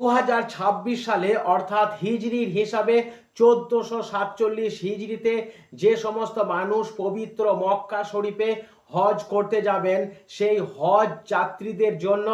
দু হাজার ছাব্বিশ সালে অর্থাৎ হিজরির হিসাবে চোদ্দশো সাতচল্লিশ হিজরিতে যে সমস্ত মানুষ পবিত্র মক্কা শরীফে হজ করতে যাবেন, সেই হজ যাত্রীদের জন্য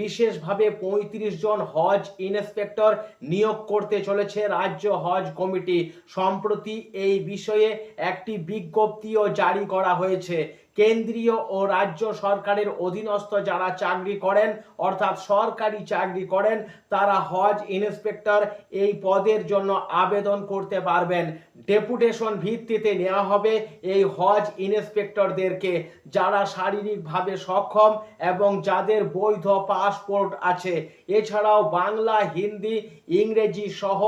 বিশেষভাবে পঁয়ত্রিশ জন হজ ইন্সপেক্টর নিয়োগ করতে চলেছে রাজ্য হজ কমিটি। সম্প্রতি এই বিষয়ে একটি বিজ্ঞপ্তিও জারি করা হয়েছে। কেন্দ্রীয় ও রাজ্য সরকারের অধীনস্থ যারা চাকরি করেন, অর্থাৎ সরকারি চাকরি করেন, তারা হজ ইন্সপেক্টর এই পদের জন্য আবেদন করতে পারবেন। ডেপুটেশন ভিত্তিতে নেওয়া হবে এই হজ ইন্সপেক্টরদেরকে যারা শারীরিকভাবে সক্ষম এবং যাদের বৈধ পাসপোর্ট আছে। এছাড়াও বাংলা, হিন্দি, ইংরেজি সহ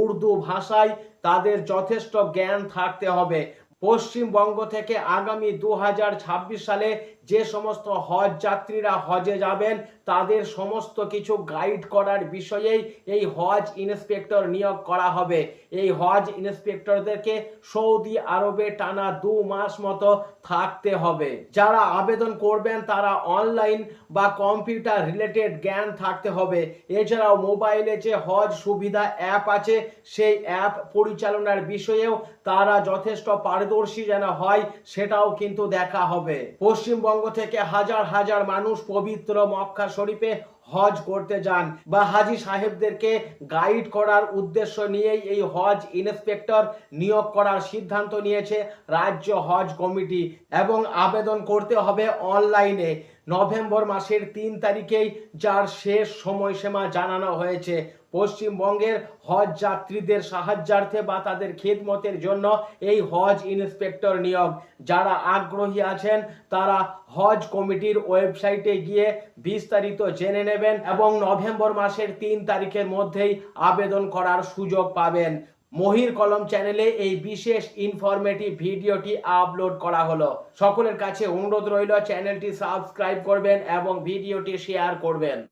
উর্দু ভাষায় তাদের যথেষ্ট জ্ঞান থাকতে হবে। পশ্চিমবঙ্গ থেকে আগামী দু হাজার ছাব্বিশ সালে যে সমস্ত হজ যাত্রীরা হজে যাবেন, তাদের সমস্ত কিছু গাইড করার বিষয়েই এই হজ ইন্সপেক্টর নিয়োগ করা হবে। এই হজ ইন্সপেক্টরদেরকে সৌদি আরবে টানা দু মাস মতো থাকতে হবে। যারা আবেদন করবেন, তারা অনলাইন বা কম্পিউটার রিলেটেড জ্ঞান থাকতে হবে। এছাড়াও মোবাইলে যে হজ সুবিধা অ্যাপ আছে, সেই অ্যাপ পরিচালনার বিষয়েও তারা যথেষ্ট পারদর্শী যেন হয়, সেটাও কিন্তু দেখা হবে। পশ্চিমবঙ্গ থেকে হাজার হাজার মানুষ পবিত্র মক্কা শরীফে হজ করতে যান বা হাজি সাহেবদেরকে গাইড করার উদ্দেশ্য নিয়েই এই হজ ইন্সপেক্টর নিয়োগ করার সিদ্ধান্ত নিয়েছে রাজ্য হজ কমিটি এবং আবেদন করতে হবে অনলাইনে নভেম্বর মাসের তিন তারিখেই যার শেষ সময়সীমা জানানো হয়েছে। পশ্চিমবঙ্গের হজ যাত্রীদের সাহায্যার্থে বা তাদের খেদমতের জন্য এই হজ ইন্সপেক্টর নিয়োগ। যারা আগ্রহী আছেন তারা হজ কমিটির ওয়েবসাইটে গিয়ে বিস্তারিত জেনে নেবেন এবং নভেম্বর মাসের তিন তারিখের মধ্যেই আবেদন করার সুযোগ পাবেন। মহির কলম চ্যানেলে এই বিশেষ ইনফরমেটিভ ভিডিওটি আপলোড করা হলো। সকলের কাছে অনুরোধ রইল, চ্যানেলটি সাবস্ক্রাইব করবেন এবং ভিডিওটি শেয়ার করবেন।